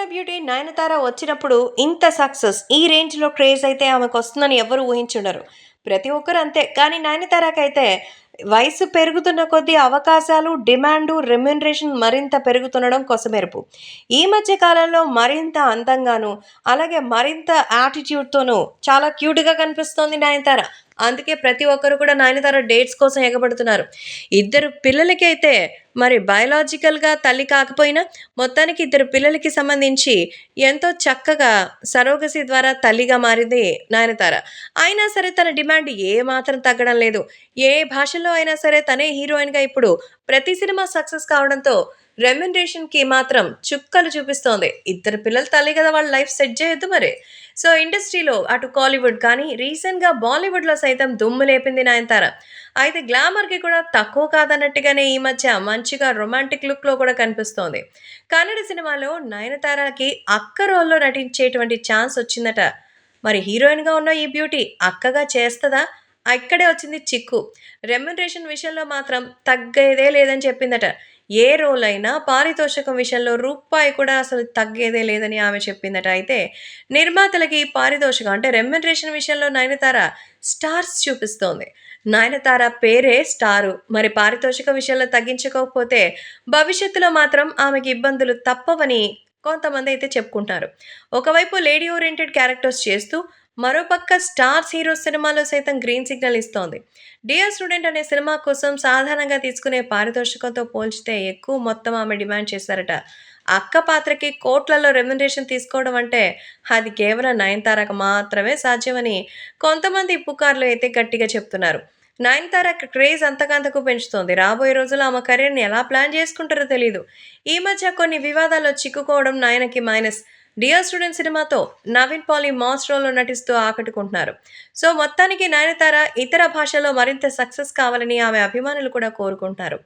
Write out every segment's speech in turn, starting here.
వెన్నెల beauty Nayanthara వచ్చినప్పుడు ఇంత success ఈ రేంజ్లో క్రేజ్ అయితే ఆమెకు వస్తుందని ఎవరు ఊహించుండరు. ప్రతి ఒక్కరు అంతే. కానీ నయనతారకైతే వయసు పెరుగుతున్న కొద్దీ అవకాశాలు డిమాండు రెమ్యునరేషన్ మరింత పెరుగుతుండడం కొసమెరుపు. ఈ మధ్య కాలంలో మరింత అందంగాను అలాగే మరింత యాటిట్యూడ్తోనూ చాలా క్యూట్గా కనిపిస్తోంది నయనతార. అందుకే ప్రతి ఒక్కరు కూడా నయనతార డేట్స్ కోసం ఎగబడుతున్నారు. ఇద్దరు పిల్లలకి అయితే మరి బయలాజికల్గా తల్లి కాకపోయినా మొత్తానికి ఇద్దరు పిల్లలకి సంబంధించి ఎంతో చక్కగా సరోగసి ద్వారా తల్లిగా మారింది నయనతార. అయినా సరే తన డిమాండ్ ఏ మాత్రం తగ్గడం లేదు. ఏ భాష భాషలో అయినా సరే తనే హీరోయిన్గా ఇప్పుడు ప్రతి సినిమా సక్సెస్ కావడంతో రెమ్యునరేషన్కి మాత్రం చుక్కలు చూపిస్తోంది. ఇద్దరు పిల్లల తల్లి కదా వాళ్ళ లైఫ్ సెట్ చేయొద్దు మరి. సో ఇండస్ట్రీలో అటు కాలీవుడ్ కానీ రీసెంట్గా బాలీవుడ్లో సైతం దుమ్ము లేపింది నయనతార. అయితే గ్లామర్కి కూడా తక్కువ కాదన్నట్టుగానే ఈ మధ్య మంచిగా రొమాంటిక్ లుక్లో కూడా కనిపిస్తోంది. కన్నడ సినిమాలో నయనతారకి అక్క రోల్లో నటించేటువంటి ఛాన్స్ వచ్చిందట. మరి హీరోయిన్గా ఉన్న ఈ బ్యూటీ అక్కగా చేస్తుందా? ఇక్కడే వచ్చింది చిక్కు. రెమ్యునరేషన్ విషయంలో మాత్రం తగ్గేదే లేదని చెప్పిందట. ఏ రోల్ అయినా పారితోషికం విషయంలో రూపాయి కూడా అసలు తగ్గేదే లేదని ఆమె చెప్పిందట. అయితే నిర్మాతలకి పారితోషికం అంటే రెమ్యునరేషన్ విషయంలో నయనతార స్టార్స్ చూపిస్తోంది. నయనతార పేరే స్టారు. మరి పారితోషిక విషయంలో తగ్గించకపోతే భవిష్యత్తులో మాత్రం ఆమెకి ఇబ్బందులు తప్పవని కొంతమంది అయితే చెప్పుకుంటారు. ఒకవైపు లేడీ ఓరియంటెడ్ క్యారెక్టర్స్ చేస్తూ మరోపక్క స్టార్స్ హీరో సినిమాలో సైతం గ్రీన్ సిగ్నల్ ఇస్తోంది. డియర్ స్టూడెంట్ అనే సినిమా కోసం సాధారణంగా తీసుకునే పారితోషికంతో పోల్చితే ఎక్కువ మొత్తం ఆమె డిమాండ్ చేశారట. అక్క పాత్రకి కోట్లలో రెమ్యునరేషన్ తీసుకోవడం అంటే అది కేవలం నయనతారకు మాత్రమే సాధ్యమని కొంతమంది పుకార్లు అయితే గట్టిగా చెప్తున్నారు. నయనతార క్రేజ్ అంతకంతకు పెంచుతోంది. రాబోయే రోజుల్లో ఆమె కెరీర్ని ఎలా ప్లాన్ చేసుకుంటారో తెలియదు ఈ మధ్య కొన్ని వివాదాల్లో చిక్కుకోవడం నయనకి మైనస్. డియర్ స్టూడెంట్ సినిమాతో నవీన్ పాలి మాస్ రోల్లో నటిస్తూ ఆకట్టుకుంటున్నారు. సో మొత్తానికి నయనతార ఇతర భాషల్లో మరింత సక్సెస్ కావాలని ఆమె అభిమానులు కూడా కోరుకుంటున్నారు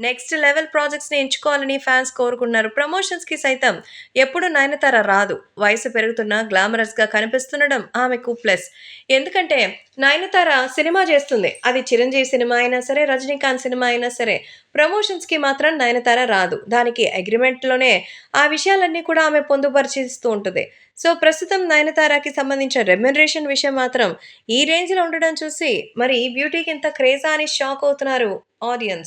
నెక్స్ట్ లెవెల్ ప్రాజెక్ట్స్ని ఎంచుకోవాలని ఫ్యాన్స్ కోరుకున్నారు ప్రమోషన్స్కి సైతం ఎప్పుడు నయనతార రాదు. వయసు పెరుగుతున్న గ్లామరస్గా కనిపిస్తుండడం ఆమెకు ప్లస్. ఎందుకంటే నయనతార సినిమా చేస్తుంది. అది చిరంజీవి సినిమా అయినా సరే రజనీకాంత్ సినిమా అయినా సరే ప్రమోషన్స్కి మాత్రం నయనతార రాదు. దానికి అగ్రిమెంట్లోనే ఆ విషయాలన్నీ కూడా ఆమె పొందుపరిచిస్తూ ఉంటుంది. సో ప్రస్తుతం నయనతారకి సంబంధించిన రెమ్యునరేషన్ విషయం మాత్రం ఈ రేంజ్లో ఉండడం చూసి మరి ఈ బ్యూటీకి ఇంత క్రేజా అని షాక్ అవుతున్నారు ఆడియన్స్.